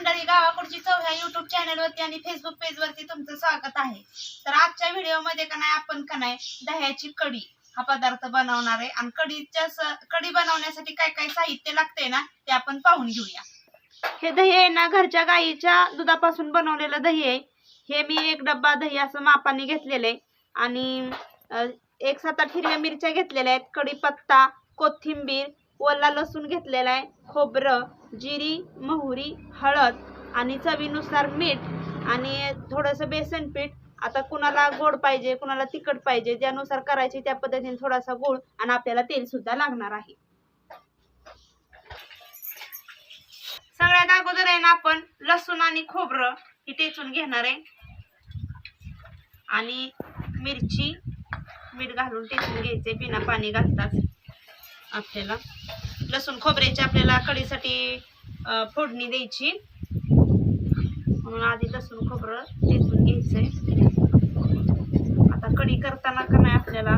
मंडळी गावाकडची चव ह्या युट्यूब चॅनल वरती आणि फेसबुक पेज वरती तुमचं स्वागत आहे. तर आजच्या व्हिडिओमध्ये का नाही आपण का नाही दह्याची कढी हा पदार्थ बनवणार आहे. आणि कढीच्या कढी बनवण्यासाठी काय काय साहित्य लागतंय ना ते आपण पाहून घेऊया. हे दही आहे ना घरच्या गाईच्या दुधापासून बनवलेलं दही आहे. हे मी एक डब्बा दही असं मापाने घेतलेलं आहे. आणि एक सात आठ हिरव्या मिरच्या घेतलेल्या आहेत. कढीपत्ता कोथिंबीर ओला लसूण घेतलेला आहे खोबरं जिरी मोहरी हळद आणि चवीनुसार मीठ आणि थोडंसं बेसन पीठ. आता कुणाला गोड पाहिजे कुणाला तिखट पाहिजे ज्यानुसार करायचे त्या पद्धतीने थोडासा गोड आणि आपल्याला तेल सुद्धा लागणार आहे. सगळ्यात अगोदर आहे ना आपण लसूण आणि खोबरं ही टेचून घेणार आहे. आणि मिरची मीठ घालून टेचून घ्यायचे बिना पाणी घालताच. आपल्याला लसूण खोबऱ्याची आपल्याला कढीसाठी फोडणी द्यायची. म्हणून आधी लसूण खोबरं टेचून घ्यायचंय. आता कढी करताना का नाही आपल्याला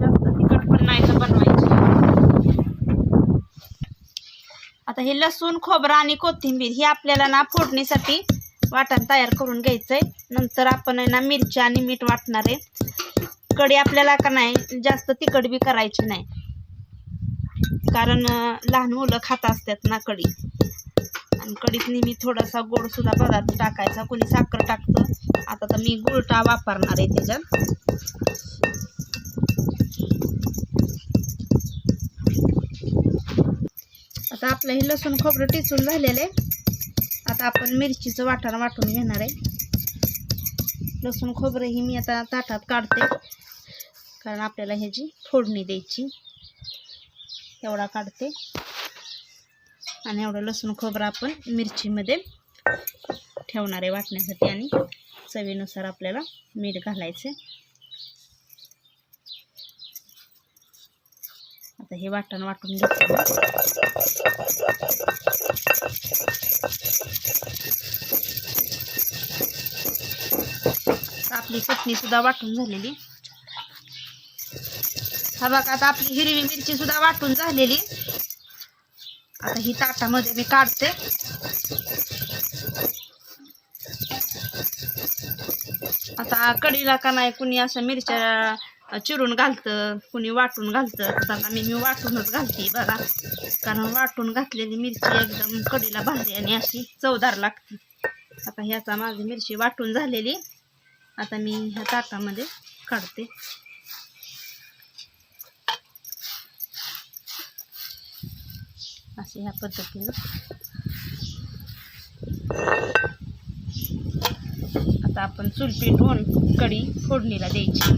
जास्त तिखट पण नाही तर बनवायची. आता हे लसूण खोबरं आणि कोथिंबीर ही आपल्याला ना फोडणीसाठी वाटण तयार करून घ्यायचंय. नंतर आपण आहे ना मिरची आणि मीठ वाटणार आहे. कढी आपल्याला का नाही जास्त तिखट बी करायची नाही. कारण लहान मुलं खात असतात ना कढी. आणि कढीत नेहमी थोडासा गोडसुद्धा पदार्थ टाकायचा. कोणी साखर टाकतं. आता तर मी गुळटा वापरणार आहे त्याच्यात आता आपलं हे लसूण खोबरं टिचून झालेलं आहे. आता आपण मिरचीचं वाटण वाटून घेणार आहे. लसूण खोबरं ही मी आता ताटात काढते. कारण आपल्याला ह्याची फोडणी द्यायची. एवढा काढते. आणि एवढं लसूण खोबरं आपण मिरचीमध्ये ठेवणार आहे वाटण्यासाठी आणि चवीनुसार आपल्याला मीठ घालायचे. आता हे वाटण वाटून घेतो आपली चटणी सुद्धा वाटून झालेली. हा बघा आता आपली हिरवी मिरची सुद्धा वाटून झालेली. आता ही ताटामध्ये मी काढते. आता कडीला का नाही कुणी असं मिरच्या चिरून घालतं कुणी वाटून घालतं. आता मी मी वाटूनच घालते बघा. कारण वाटून घातलेली मिरची एकदम कडीला भारी आणि अशी चवदार लागते. आता ह्याचा माझी मिरची वाटून झालेली. आता मी ह्या ताटामध्ये काढते. असे ह्या पद्धतीनं. आता आपण चूल पेटवून कढी फोडणीला द्यायची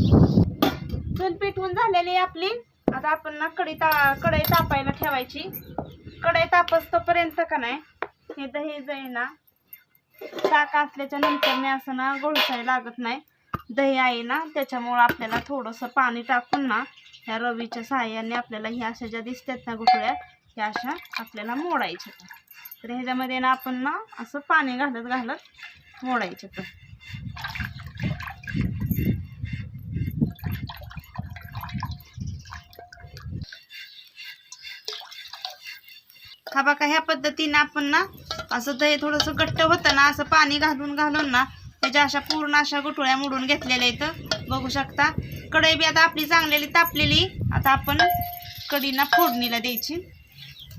चूल पेटवून झालेली आहे आपली आता आपण ना कढी ता कढई तापायला ठेवायची कढई तापस तोपर्यंत का नाही? हे दही जाई ना ताक असल्याच्या नंतर मी असं ना गोळसाही लागत नाही. दही आहे ना त्याच्यामुळं आपल्याला थोडंसं पाणी टाकून ना ह्या रवीच्या सहाय्याने आपल्याला ह्या अशा ज्या दिसतात ना गुठळ्या ह्या अशा आपल्याला मोडायच्या तर ह्याच्यामध्ये ना आपण ना असं पाणी घालत घालत मोडायचं तर हा बघा ह्या पद्धतीनं आपण ना असं दही थोडंसं घट्ट होतं ना असं पाणी घालून घालून ना त्याच्या अशा पूर्ण अशा गुठळ्या मोडून घेतलेल्या इथं बघू शकता. कढई बी आता आपली चांगलेली तापलेली. आता आपण कढीना फोडणीला द्यायची.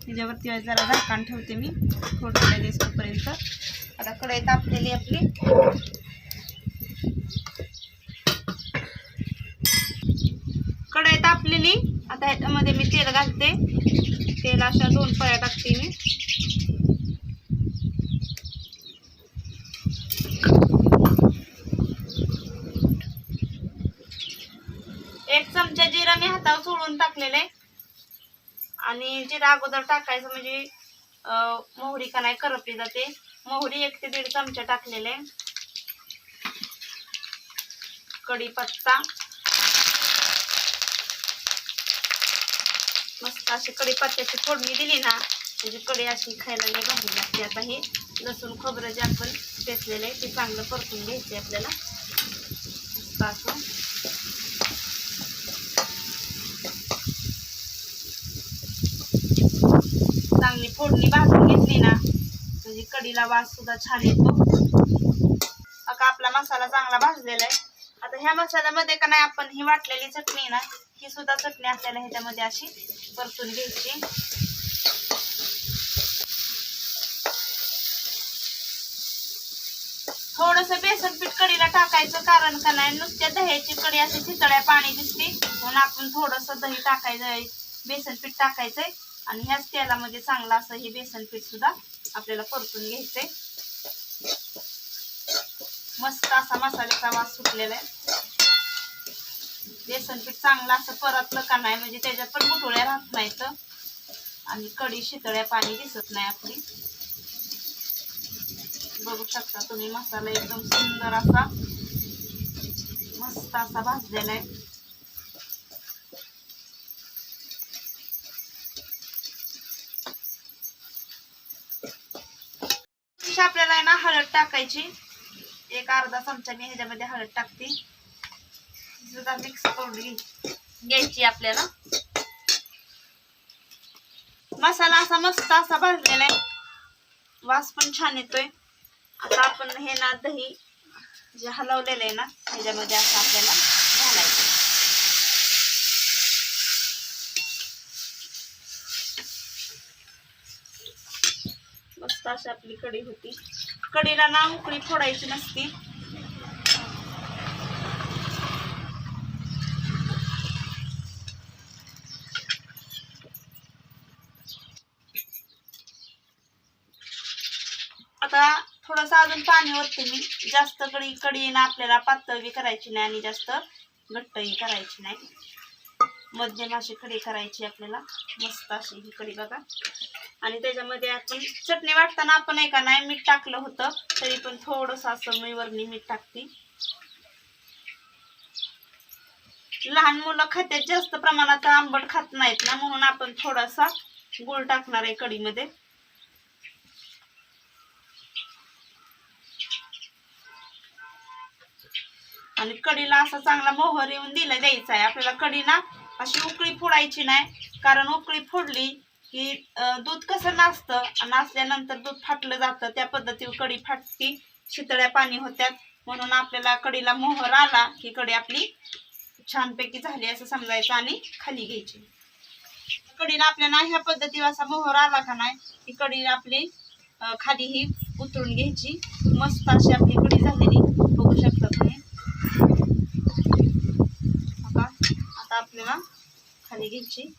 त्याच्यावरती जरा झाकण ठेवते मी. फोडणीला दिसतोपर्यंत आता कढई तापलेली आपली. कढई तापलेली. आता ह्याच्यामध्ये मी तेल घालते. तेल अशा दोन पळ्या टाकते मी. एक चमचा जिरा मी हातावर चोळून टाकलेलं आहे. आणि जिरा अगोदर टाकायचं म्हणजे मोहरी का नाही करपली जाते. मोहरी एक ते दीड चमचा टाकलेले आहे. कढीपत्ता. अशी कढीपत्त्याची फोडणी दिली ना म्हणजे कढी अशी खायला नाही भारी लागते. आता हे लसूण खोबरं जे आपण पेचलेलं आहे ते चांगलं परतून घ्यायचे आपल्याला. असं चांगली फोडणी भाजून घेतली ना म्हणजे कढीला वास सुद्धा छान येतो. आपला मसाला चांगला भाजलेला आहे. आता ह्या मसाल्यामध्ये का नाही आपण ही वाटलेली चटणी आहे ना ही सुद्धा चटणी आपल्याला ह्याच्यामध्ये अशी परतून घ्यायची. थोडस बेसन पीठ कडीला टाकायचं कारण का नाही नुसत्या दह्याची कढी अशी चितळ्या पाणी दिसते. म्हणून आपण थोडस दही टाकायचं बेसन पीठ टाकायचंय. आणि ह्याच तेलामध्ये चांगलं असं हे बेसन पीठ सुद्धा आपल्याला परतून घ्यायचंय. मस्त असा मसाल्याचा वास सुटलेला आहे. बेसन पीठ चांगलं असं परतलं का नाही म्हणजे त्याच्यात पण गुटुळ्या राहत नाहीत. आणि कडी शितळ्या पाणी दिसत नाही आपली. बघू शकता तुम्ही मसाला एकदम सुंदर असा मस्त असा भाजलेला आहे. आपल्याला आहे ना हळद टाकायची. एक अर्धा चमचा मी ह्याच्यामध्ये हळद टाकते. सुद्धा मिक्स करून घे- घ्यायची आपल्याला. मसाला असा मस्त असा भाजलेला आहे. वास पण छान येतोय. आता आपण हे ना दही जे हलवलेलं आहे ना ह्याच्यामध्ये असं आपल्याला घालायचं मस्त अशी आपली कढी होती. कढीला ना उकळी फोडायची नसती. आता थोडंसं अजून पाणी ओतते मी. जास्त कडी कडी ना आपल्याला पातळी करायची नाही आणि जास्त घट्टही करायची नाही. मध्यम अशी कडी करायची आपल्याला. मस्त अशी ही कडी बघा. आणि त्याच्यामध्ये आपण चटणी वाटताना आपण आहे नाही मीठ टाकलं होतं तरी पण थोडंसं असं मी वरणी मीठ टाकते. लहान मुलं खात्यात जास्त प्रमाणात आंबट खात नाहीत ना म्हणून आपण थोडासा गुळ टाकणार आहे कढीमध्ये. आणि कढीला असा चांगला मोहर येऊन दिला द्यायचा आहे. आपल्याला कढी ना अशी उकळी फोडायची नाही कारण उकळी फोडली की दूध कसं नाचतं? नाचल्यानंतर दूध फाटलं जातं. त्या पद्धतीवर कडी फाटती. शितळ्या पाणी होत्यात. म्हणून आपल्याला कडीला मोहर आला की कडी आपली छानपैकी झाली असं समजायचं आणि खाली घ्यायची. कढीला आपल्याला ह्या पद्धतीवर असा मोहर आला का नाही की कडी आपली खाली ही उतरून घ्यायची. मस्त अशी आपली कडी झालेली. बघू शकता तुम्ही. आता आपल्याला खाली घ्यायची.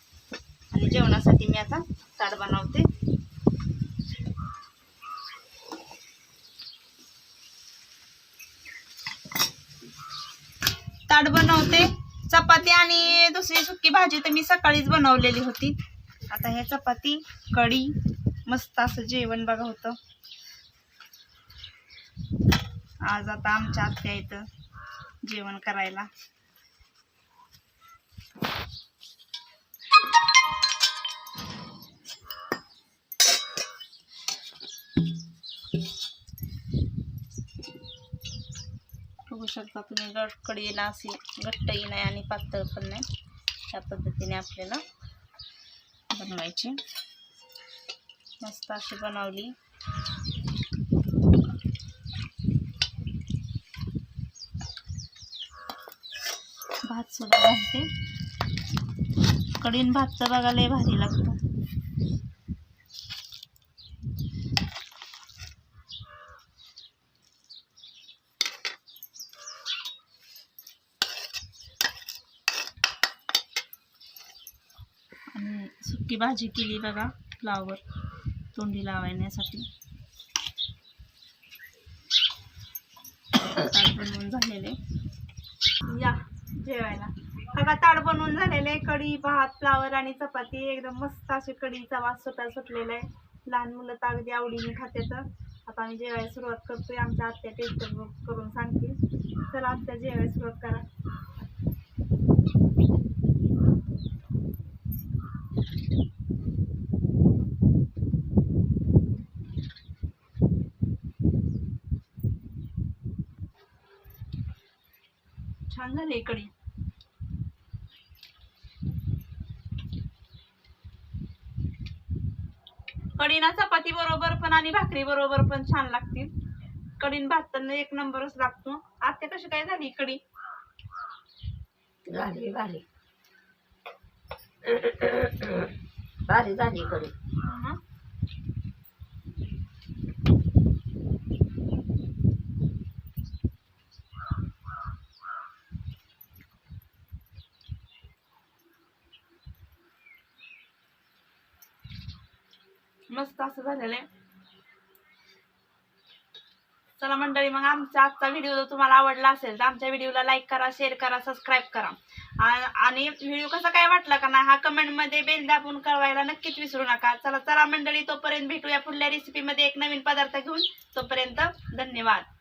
आणि जेवणासाठी मी आता ताट बनवते. ताट बनवते चपाती आणि दुसरी सुकी भाजी तर मी सकाळीच बनवलेली होती. आता हे चपाती कढी मस्त असं जेवण बघा होतं. आज आता आमच्या आत्या इथं जेवण करायला. बघू शकता तुम्ही गट कढीला अशी घट्टही नाही आणि पातळ पण नाही. त्या पद्धतीने आपल्याला बनवायची. मस्त अशी बनवली. भात सुद्धा घालते. कढीन भातचं बघा भारी लागतं आणि सुकी भाजी केली बघा फ्लावर तोंडी लावण्यासाठी ताट बनवून झालेले. या जेवायला. बघा ताट बनवून झालेलं. आहे कढी भात फ्लावर आणि चपाती. एकदम मस्त अशी कढीचा वास सुटा सुटलेला आहे. लहान मुलं तर अगदी आवडीने खाते तर. आता आम्ही जेवायला सुरुवात करतोय. आमच्या आत्या टेस्ट करून सांगतील. चला आत्या जेवायला सुरुवात करा. छान झाली कढी कढीना चपाती बरोबर पण आणि भाकरी बरोबर पण छान लागतील. कढीन भात एक नंबरच लागतो. आत्या कशी काय झाली कढी? झाली भारी. भारी झाली कडी मस्त असं झालेलं आहे. चला मंडळी मग आमचा आजचा व्हिडिओ जर तुम्हाला आवडला असेल तर आमच्या व्हिडिओला लाईक करा शेअर करा सबस्क्राईब करा. आणि व्हिडिओ कसा काय वाटला का नाही हा कमेंटमध्ये बेल दाबून कळवायला नक्कीच विसरू नका. चला चला मंडळी तोपर्यंत भेटूया पुढल्या रेसिपीमध्ये एक नवीन पदार्थ घेऊन. तोपर्यंत धन्यवाद.